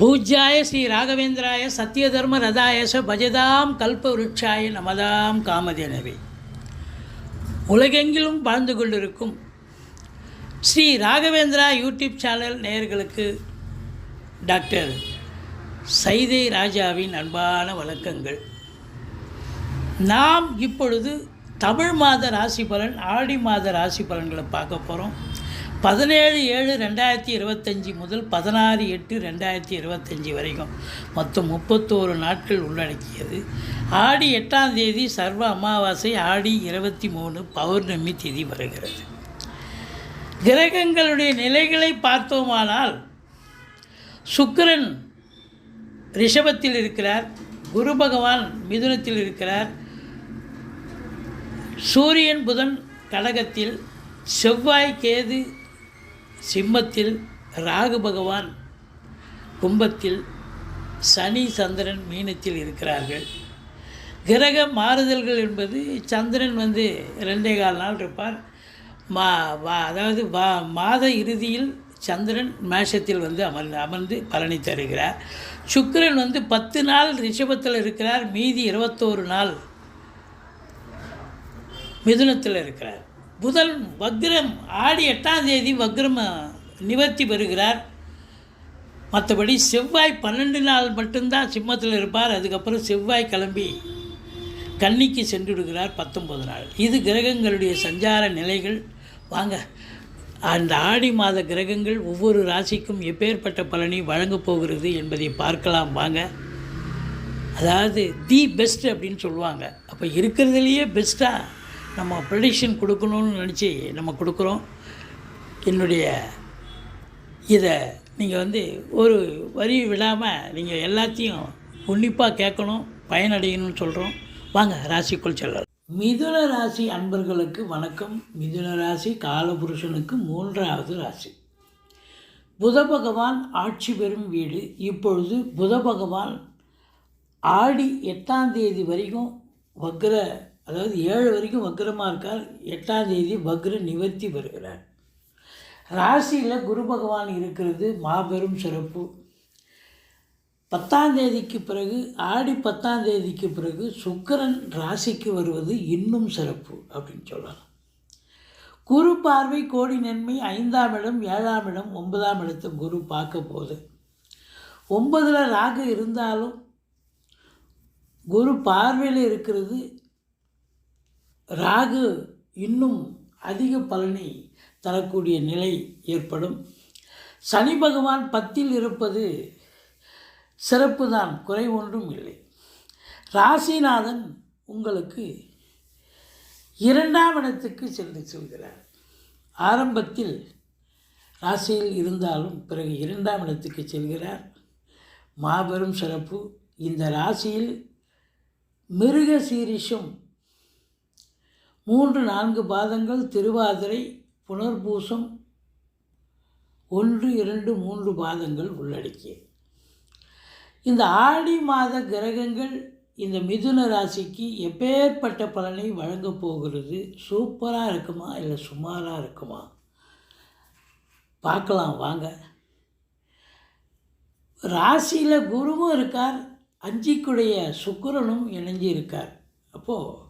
பூஜ்யாய ஸ்ரீ ராகவேந்திராய சத்யதர்ம ரதாயச பஜதாம் கல்பவருட்சாய நமதாம் காமதேனவே. உலகெங்கிலும் வாழ்ந்து கொண்டிருக்கும் ஸ்ரீ ராகவேந்திரா யூடியூப் சேனல் நேயர்களுக்கு டாக்டர் சைதை ராஜாவின் அன்பான வணக்கங்கள். நாம் இப்பொழுது தமிழ் மாத ராசி பலன் ஆடி மாத ராசி பலன்களை பார்க்க போகிறோம் பதினேழு ஏழு ரெண்டாயிரத்தி இருபத்தஞ்சி முதல் பதினாறு எட்டு ரெண்டாயிரத்தி இருபத்தஞ்சி வரைக்கும் மொத்தம் முப்பத்தோரு நாட்கள் உள்ளடக்கியது. ஆடி எட்டாம் தேதி சர்வ அமாவாசை ஆடி இருபத்தி மூணு பௌர்ணமி திதி வருகிறது. கிரகங்களுடைய நிலைகளை பார்த்தோமானால் சுக்கிரன் ரிஷபத்தில் இருக்கிறார் குரு பகவான் மிதுனத்தில் இருக்கிறார் சூரியன் புதன் கடகத்தில் செவ்வாய் கேது சிம்மத்தில் ராகு பகவான் கும்பத்தில் சனி சந்திரன் மீனத்தில் இருக்கிறார்கள். கிரக மாறுதல்கள் என்பது சந்திரன் வந்து ரெண்டே கால் நாள் இருப்பார். மா வா அதாவது வா மாத இறுதியில் சந்திரன் மேஷத்தில் வந்து அமர்ந்து அமர்ந்து பலனை தருகிறார். சுக்கிரன் வந்து பத்து நாள் ரிஷபத்தில் இருக்கிறார். மீதி இருபத்தோரு நாள் மிதுனத்தில் இருக்கிறார். புதன் வக்ரம் ஆடி எட்டாம் தேதி வக்ரம் நிவர்த்தி பெறுகிறார். மற்றபடி செவ்வாய் பன்னெண்டு நாள் மட்டும்தான் சிம்மத்தில் இருப்பார். அதுக்கப்புறம் செவ்வாய் கிளம்பி கன்னிக்கு சென்று விடுகிறார் பத்தொம்பது நாள். இது கிரகங்களுடைய சஞ்சார நிலைகள். வாங்க அந்த ஆடி மாத கிரகங்கள் ஒவ்வொரு ராசிக்கும் எப்பேற்பட்ட பலனை வழங்கப் போகிறது என்பதை பார்க்கலாம். வாங்க. அதாவது தி பெஸ்ட் அப்படின்னு சொல்லுவாங்க. அப்போ இருக்கிறதுலையே பெஸ்ட்டாக நம்ம ப்ரெடிக்ஷன் கொடுக்கணும்னு நினச்சி நம்ம கொடுக்குறோம். என்னுடைய இதை நீங்கள் வந்து ஒரு வரி விடாமல் நீங்கள் எல்லாத்தையும் உன்னிப்பாக கேட்கணும் பயனடையணும்னு சொல்கிறோம் வாங்க ராசிக்குள் செல்லலாம். மிதுன ராசி அன்பர்களுக்கு வணக்கம். மிதுன ராசி காலபுருஷனுக்கு மூன்றாவது ராசி. புத பகவான் ஆட்சி பெறும் வீடு. இப்பொழுது புத பகவான் ஆடி எட்டாம் தேதி வரைக்கும் வக்ர அதாவது ஏழு வரைக்கும் வக்ரமாக இருக்கார். எட்டாம் தேதி வக்ர நிவர்த்தி பெறுகிறார். ராசியில் குரு பகவான் இருக்கிறது மாபெரும் சிறப்பு. பத்தாம் தேதிக்கு பிறகு ஆடி பத்தாம் தேதிக்கு பிறகு சுக்கிரன் ராசிக்கு வருவது இன்னும் சிறப்பு அப்படின்னு சொல்லலாம். குரு பார்வை கோடி நன்மை ஐந்தாம் இடம் ஏழாம் இடம் ஒன்பதாம் இடத்தை குரு பார்க்க போகுது. ஒன்பதில் ராகு இருந்தாலும் குரு பார்வையில் இருக்கிறது ராகு இன்னும் அதிக பலனை தரக்கூடிய நிலை ஏற்படும். சனி பகவான் பத்தில் இருப்பது சிறப்பு தான் குறை ஒன்றும் இல்லை. ராசிநாதன் உங்களுக்கு இரண்டாம் இடத்துக்கு சென்று செல்கிறார். ஆரம்பத்தில் ராசியில் இருந்தாலும் பிறகு இரண்டாம் இடத்துக்கு செல்கிறார். மாபெரும் சிறப்பு. இந்த ராசியில் மிருக சீரிஷம் மூன்று நான்கு பாதங்கள் திருவாதிரை புனர்பூசம் ஒன்று இரண்டு மூன்று பாதங்கள் உள்ளடக்கியது. இந்த ஆடி மாத கிரகங்கள் இந்த மிதுன ராசிக்கு எப்பேற்பட்ட பலனை வழங்கப் போகிறது? சூப்பராக இருக்குமா? இல்லை சுமாராக இருக்குமா? பார்க்கலாம் வாங்க. ராசியில் குருவும் இருக்கார் அஞ்சிக்குடைய சுக்கரனும் இணைஞ்சு இருக்கார் அப்போது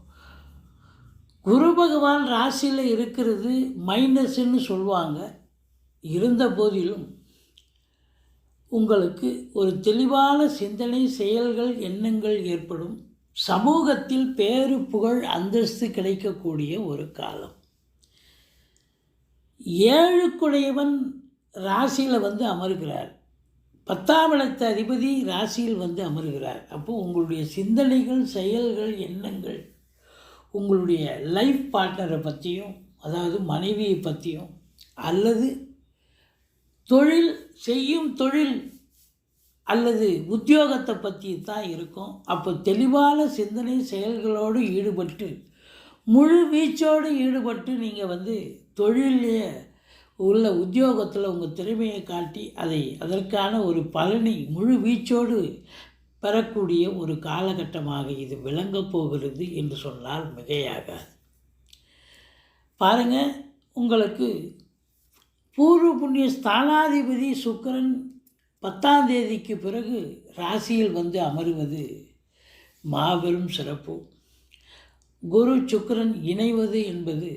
குரு பகவான் ராசியில் இருக்கிறது மைனஸ்ன்னு சொல்லுவாங்க. இருந்த போதிலும் உங்களுக்கு ஒரு தெளிவான சிந்தனை செயல்கள் எண்ணங்கள் ஏற்படும். சமூகத்தில் பேரு புகழ் அந்தஸ்து கிடைக்கக்கூடிய ஒரு காலம். ஏழுக்குடையவன் ராசியில் வந்து அமர்கிறார். பத்தாம் இடத்த அதிபதி ராசியில் வந்து அமர்கிறார். அப்போது உங்களுடைய சிந்தனைகள் செயல்கள் எண்ணங்கள் உங்களுடைய லைஃப் பார்ட்னரை பற்றியும் அதாவது மனைவியை பற்றியும் அல்லது தொழில் செய்யும் தொழில் அல்லது உத்தியோகத்தை பற்றி தான் இருக்கும். அப்போ தெளிவான சிந்தனை செயல்களோடு ஈடுபட்டு முழு வீச்சோடு ஈடுபட்டு நீங்கள் வந்து தொழிலே உள்ள உத்தியோகத்தில் உங்கள் திறமையை காட்டி அதை அதற்கான ஒரு பலனை முழு வீச்சோடு பெறக்கூடிய ஒரு காலகட்டமாக இது விளங்கப் போகிறது என்று சொன்னால் மிகையாகாது. பாருங்கள் உங்களுக்கு பூர்வ புண்ணிய ஸ்தானாதிபதி சுக்கிரன் பத்தாம் தேதிக்கு பிறகு ராசியில் வந்து அமருவது மாபெரும் சிறப்பு. குரு சுக்கரன் இணைவது என்பது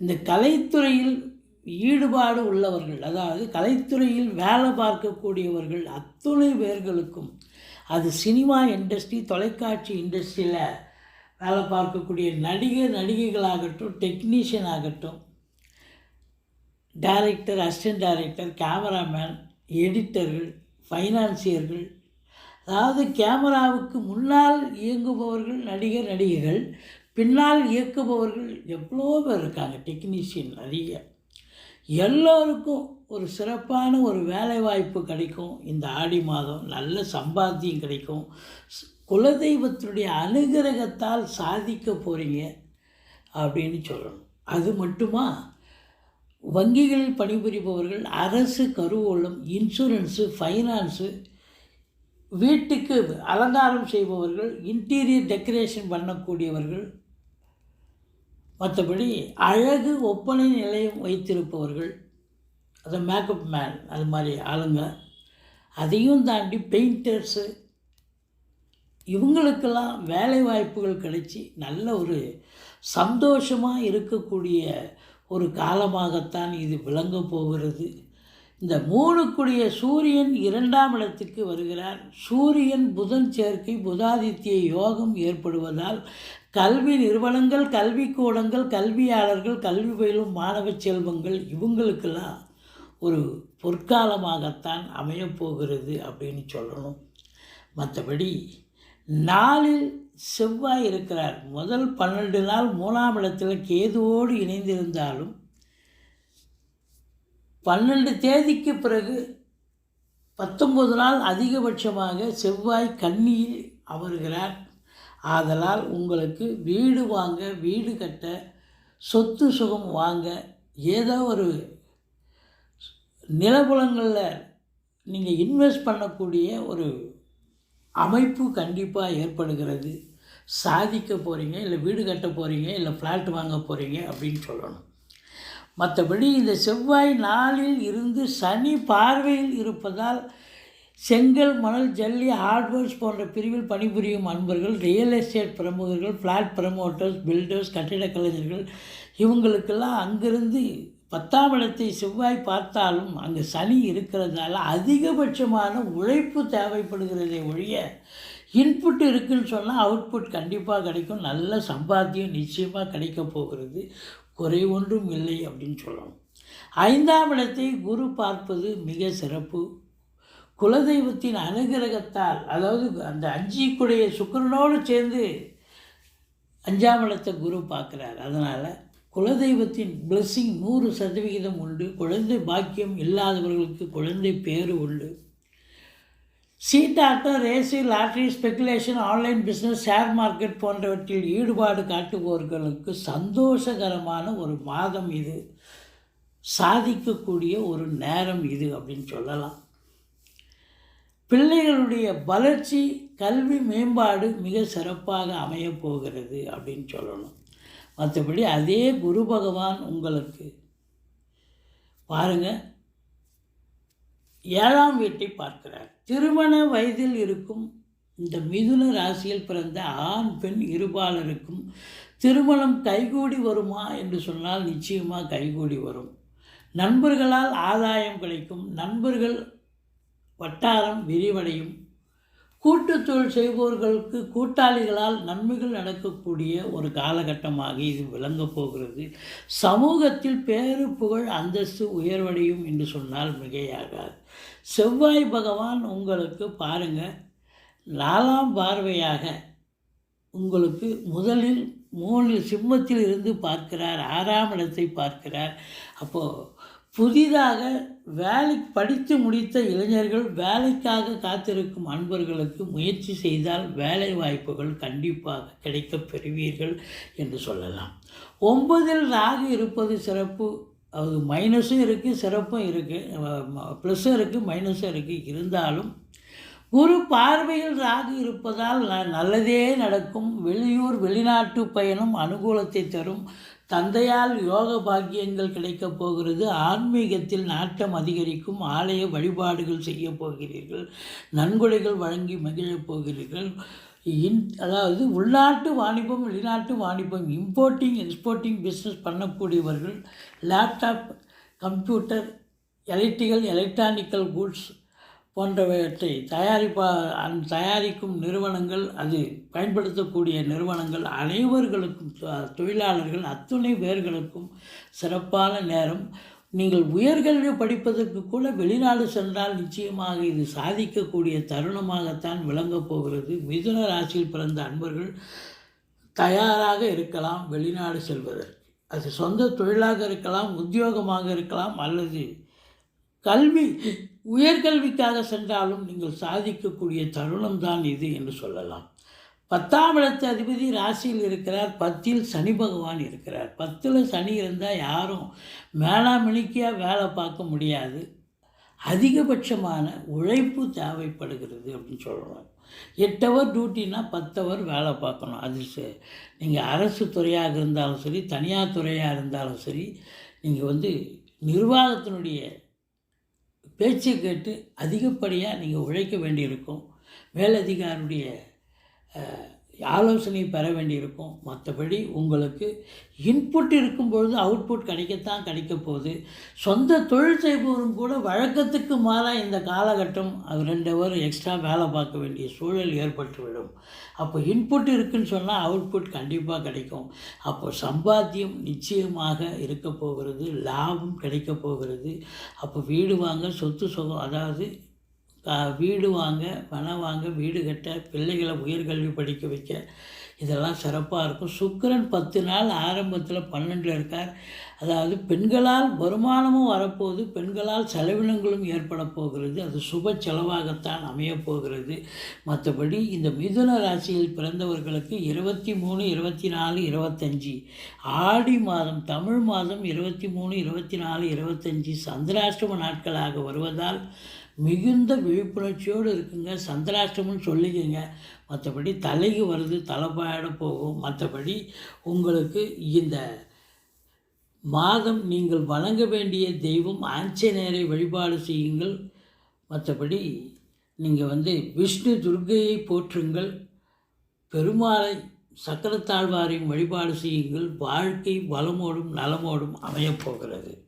இந்த கலைத்துறையில் ஈடுபாடு உள்ளவர்கள் அதாவது கலைத்துறையில் வேலை பார்க்கக்கூடியவர்கள் அத்துணை பேர்களுக்கும் அது சினிமா இண்டஸ்ட்ரி தொலைக்காட்சி இண்டஸ்ட்ரியில் வேலை பார்க்கக்கூடிய நடிகர் நடிகைகளாகட்டும் டெக்னீஷியன் ஆகட்டும் டைரக்டர் அசிஸ்டன்ட் டைரக்டர் கேமராமேன் எடிட்டர்கள் ஃபைனான்சியர்கள் அதாவது கேமராவுக்கு முன்னால் இயங்குபவர்கள் நடிகர் நடிகைகள் பின்னால் இயக்குபவர்கள் எவ்வளோ பேர் இருக்காங்க டெக்னீஷியன் நிறைய. எல்லோருக்கும் ஒரு சிறப்பான ஒரு வேலைவாய்ப்பு கிடைக்கும். இந்த ஆடி மாதம் நல்ல சம்பாத்தியம் கிடைக்கும். குலதெய்வத்தினுடைய அனுகிரகத்தால் சாதிக்க போகிறீங்க அப்படின்னு சொல்லணும். அது மட்டுமா? வங்கிகளில் பணிபுரிபவர்கள் அரசு கருவூலம் இன்சூரன்ஸு ஃபைனான்ஸு வீட்டுக்கு அலங்காரம் செய்பவர்கள் இன்டீரியர் டெக்கரேஷன் பண்ணக்கூடியவர்கள் மற்றபடி அழகு ஒப்பனை நிலையம் வைத்திருப்பவர்கள் அது மேக்கப் மேன் அது மாதிரி ஆளுங்க. அதையும் தாண்டி பெயிண்டர்ஸு இவங்களுக்கெல்லாம் வேலை வாய்ப்புகள் கிடைச்சி நல்ல ஒரு சந்தோஷமாக இருக்கக்கூடிய ஒரு காலமாகத்தான் இது விளங்கப் போகிறது. இந்த மூணுக்குடிய சூரியன் இரண்டாம் இடத்துக்கு வருகிறார். சூரியன் புதன் சேர்க்கை புதாதித்ய யோகம் ஏற்படுவதால் கல்வி நிறுவனங்கள் கல்விக்கூடங்கள் கல்வியாளர்கள் கல்வி பயிலும் மாணவ செல்வங்கள் இவங்களுக்கெல்லாம் ஒரு பொற்காலமாகத்தான் அமையப்போகிறது அப்படின்னு சொல்லணும். மற்றபடி நாளில் செவ்வாய் இருக்கிறார். முதல் பன்னெண்டு நாள் மூணாம் இடத்துல கேதுவோடு இணைந்திருந்தாலும் பன்னெண்டு தேதிக்கு பிறகு பத்தொம்பது நாள் அதிகபட்சமாக செவ்வாய் கன்னியில் அமர்கிறார். ஆதலால் உங்களுக்கு வீடு வாங்க வீடு கட்ட சொத்து சுகம் வாங்க ஏதோ ஒரு நிலபுலங்களில் நீங்கள் இன்வெஸ்ட் பண்ணக்கூடிய ஒரு அமைப்பு கண்டிப்பாக ஏற்படுகிறது. சாதிக்க போகிறீங்க இல்லை வீடு கட்ட போகிறீங்க இல்லை ஃப்ளாட் வாங்க போகிறீங்க அப்படின்னு சொல்லணும். மற்றபடி இந்த செவ்வாய் நாளில் இருந்து சனி பார்வையில் இருப்பதால் செங்கல் மணல் ஜல்லி ஹார்ட்வேர்ஸ் போன்ற பிரிவில் பணிபுரியும் அன்பர்கள் ரியல் எஸ்டேட் பிரமுகர்கள் ஃப்ளாட் ப்ரமோட்டர்ஸ் பில்டர்ஸ் கட்டிடக் கலைஞர்கள் இவங்களுக்கெல்லாம் அங்கிருந்து பத்தாம் இடத்தை செவ்வாய் பார்த்தாலும் அங்கே சனி இருக்கிறதால அதிகபட்சமான உழைப்பு தேவைப்படுகிறதை ஒழிய இன்புட் இருக்குன்னு சொன்னால் அவுட்புட் கண்டிப்பாக கிடைக்கும். நல்ல சம்பாத்தியம் நிச்சயமாக கிடைக்க போகிறது. குறை ஒன்றும் இல்லை அப்படின்னு சொல்லணும். ஐந்தாம் இடத்தை குரு பார்ப்பது மிக சிறப்பு. குலதெய்வத்தின் அனுகிரகத்தால் அதாவது அந்த அஞ்சிக்குடைய சுக்கிரனோடு சேர்ந்து அஞ்சாம் இடத்தை குரு பார்க்குறார். அதனால் குலதெய்வத்தின் blessing நூறு சதவிகிதம் உண்டு. குழந்தை பாக்கியம் இல்லாதவர்களுக்கு குழந்தை பேறு உண்டு. சீட்டாட்டம் race lottery speculation online business share market போன்றவற்றில் ஈடுபாடு காட்டுபவர்களுக்கு சந்தோஷகரமான ஒரு மாதம் இது. சாதிக்கக்கூடிய ஒரு நேரம் இது அப்படின்னு சொல்லலாம். பிள்ளைகளுடைய வளர்ச்சி கல்வி மேம்பாடு மிக சிறப்பாக அமையப் போகிறது அப்படின்னு சொல்லணும். மற்றபடி அதே குரு பகவான் உங்களுக்கு. பாருங்கள் ஏழாம் வீட்டை பார்க்கிறார். திருமண வயதில் இருக்கும் இந்த மிதுன ராசியில் பிறந்த ஆண் பெண் இருபாலருக்கும் திருமணம் கைகூடி வருமா என்று சொன்னால் நிச்சயமாக கைகூடி வரும். நண்பர்களால் ஆதாயம் கிடைக்கும். நண்பர்கள் வட்டாரம் விரிவடையும். கூட்டுத்தொழில் செய்பவர்களுக்கு கூட்டாளிகளால் நன்மைகள் நடக்கக்கூடிய ஒரு காலகட்டமாக இது விளங்கப் போகிறது. சமூகத்தில் பேரு புகழ் அந்தஸ்து உயர்வடையும் என்று சொன்னால் மிகையாகாது. செவ்வாய் பகவான் உங்களுக்கு பாருங்கள் நாலாம் பார்வையாக உங்களுக்கு முதலில் மூணு சிம்மத்தில் இருந்து பார்க்கிறார் ஆறாம் இடத்தை பார்க்கிறார். அப்போது புதிதாக வேலை படித்து முடித்த இளைஞர்கள் வேலைக்காக காத்திருக்கும் அன்பர்களுக்கு முயற்சி செய்தால் வேலை வாய்ப்புகள் கண்டிப்பாக கிடைக்கப் பெறுவீர்கள் என்று சொல்லலாம். ஒன்பதில் ராகு இருப்பது சிறப்பு. அது மைனஸும் இருக்குது சிறப்பும் இருக்குது ப்ளஸ்ஸும் இருக்குது மைனஸும் இருக்குது இருந்தாலும் குரு பார்வையில் ராகு இருப்பதால் ந- நல்லதே நடக்கும். வெளியூர் வெளிநாட்டு பயணம் அனுகூலத்தை தரும். தந்தையால் யோக பாக்கியங்கள் கிடைக்கப் போகிறது. ஆன்மீகத்தில் நாட்டம் அதிகரிக்கும். ஆலய வழிபாடுகள் செய்ய போகிறீர்கள். நன்கொடைகள் வழங்கி மகிழப் போகிறீர்கள். இன் அதாவது உள்நாட்டு வாணிபம் வெளிநாட்டு வாணிபம் importing exporting business பண்ணக்கூடியவர்கள் laptop computer electrical electronical goods போன்றவற்றை தயாரிப்பா அந் தயாரிக்கும் நிறுவனங்கள் அது பயன்படுத்தக்கூடிய நிறுவனங்கள் அனைவர்களுக்கும் தொழிலாளர்கள் அத்துணை பேர்களுக்கும் சிறப்பான நேரம். நீங்கள் உயர்கல்வி படிப்பதற்கு கூட வெளிநாடு சென்றால் நிச்சயமாக இது சாதிக்கக்கூடிய தருணமாகத்தான் விளங்கப் போகிறது. மிதுன ராசியில் பிறந்த அன்பர்கள் தயாராக இருக்கலாம் வெளிநாடு செல்வதற்கு. அது சொந்த தொழிலாக இருக்கலாம் உத்தியோகமாக இருக்கலாம் அல்லது கல்வி உயர்கல்விக்காக சென்றாலும் நீங்கள் சாதிக்கக்கூடிய தருணம் தான் இது என்று சொல்லலாம். பத்தாம் இடத்து அதிபதி ராசியில் இருக்கிறார். பத்தில் சனி பகவான் இருக்கிறார். பத்தில் சனி இருந்தால் யாரும் மேலாமணிக்கியாக வேலை பார்க்க முடியாது. அதிகபட்சமான உழைப்பு தேவைப்படுகிறது அப்படின்னு சொல்கிறோம் எட்டு ஹவர் டியூட்டினா பத்து ஹவர் வேலை பார்க்கணும். அது நீங்கள் அரசு துறையாக இருந்தாலும் சரி தனியார் துறையாக இருந்தாலும் சரி நீங்கள் வந்து நிர்வாகத்தினுடைய பேச்சை கேட்டு அதிகப்படியாக நீங்கள் உழைக்க வேண்டியிருக்கும். மேலதிகாரியுடைய ஆலோசனை பெற வேண்டியிருக்கும். மற்றபடி உங்களுக்கு இன்புட் இருக்கும்பொழுது அவுட்புட் கிடைக்கத்தான் கிடைக்க போகுது. சொந்த தொழில் செய்பவரும் கூட வழக்கத்துக்கு மாறாக இந்த காலகட்டம் அது ரெண்டு வரும் எக்ஸ்ட்ரா வேலை பார்க்க வேண்டிய சூழல் ஏற்பட்டுவிடும். அப்போ இன்புட் இருக்குன்னு சொன்னால் அவுட்புட் கண்டிப்பாக கிடைக்கும். அப்போ சம்பாத்தியம் நிச்சயமாக இருக்க போகிறது லாபம் கிடைக்க போகிறது. அப்போ வீடு வாங்க சொத்து சுகம் அதாவது கா- வீடு வாங்க பணம் வாங்க வீடு கட்ட பிள்ளைகளை உயர்கல்வி படிக்க வைக்க இதெல்லாம் சிறப்பாக இருக்கும். சுக்கரன் பத்து நாள் ஆரம்பத்தில் பன்னெண்டில் இருக்கார். அதாவது பெண்களால் வருமானமும் வரப்போகுது பெண்களால் செலவினங்களும் ஏற்பட போகிறது. அது சுப செலவாகத்தான் அமையப்போகிறது மற்றபடி இந்த மிதுன ராசியில் பிறந்தவர்களுக்கு இருபத்தி மூணு இருபத்தி நாலு இருபத்தஞ்சி ஆடி மாதம் தமிழ் மாதம் இருபத்தி மூணு இருபத்தி நாலு இருபத்தஞ்சி சந்திராஷ்டம நாட்களாக வருவதால் மிகுந்த விழிப்புணர்ச்சியோடு இருக்குங்க. சந்திராஷ்டமம்னு சொல்லிக்கங்க. மற்றபடி தலைக்கு வருது தலைப்பாயிட போகும். மற்றபடி உங்களுக்கு இந்த மாதம் நீங்கள் வழங்க வேண்டிய தெய்வம் ஆஞ்சநேயரை வழிபாடு செய்யுங்கள். மற்றபடி நீங்கள் வந்து விஷ்ணு துர்கையை போற்றுங்கள். பெருமாளை சக்கரத்தாழ்வாரையும் வழிபாடு செய்யுங்கள். வாழ்க்கை வளமோடும் நலமோடும் அமையப் போகிறது.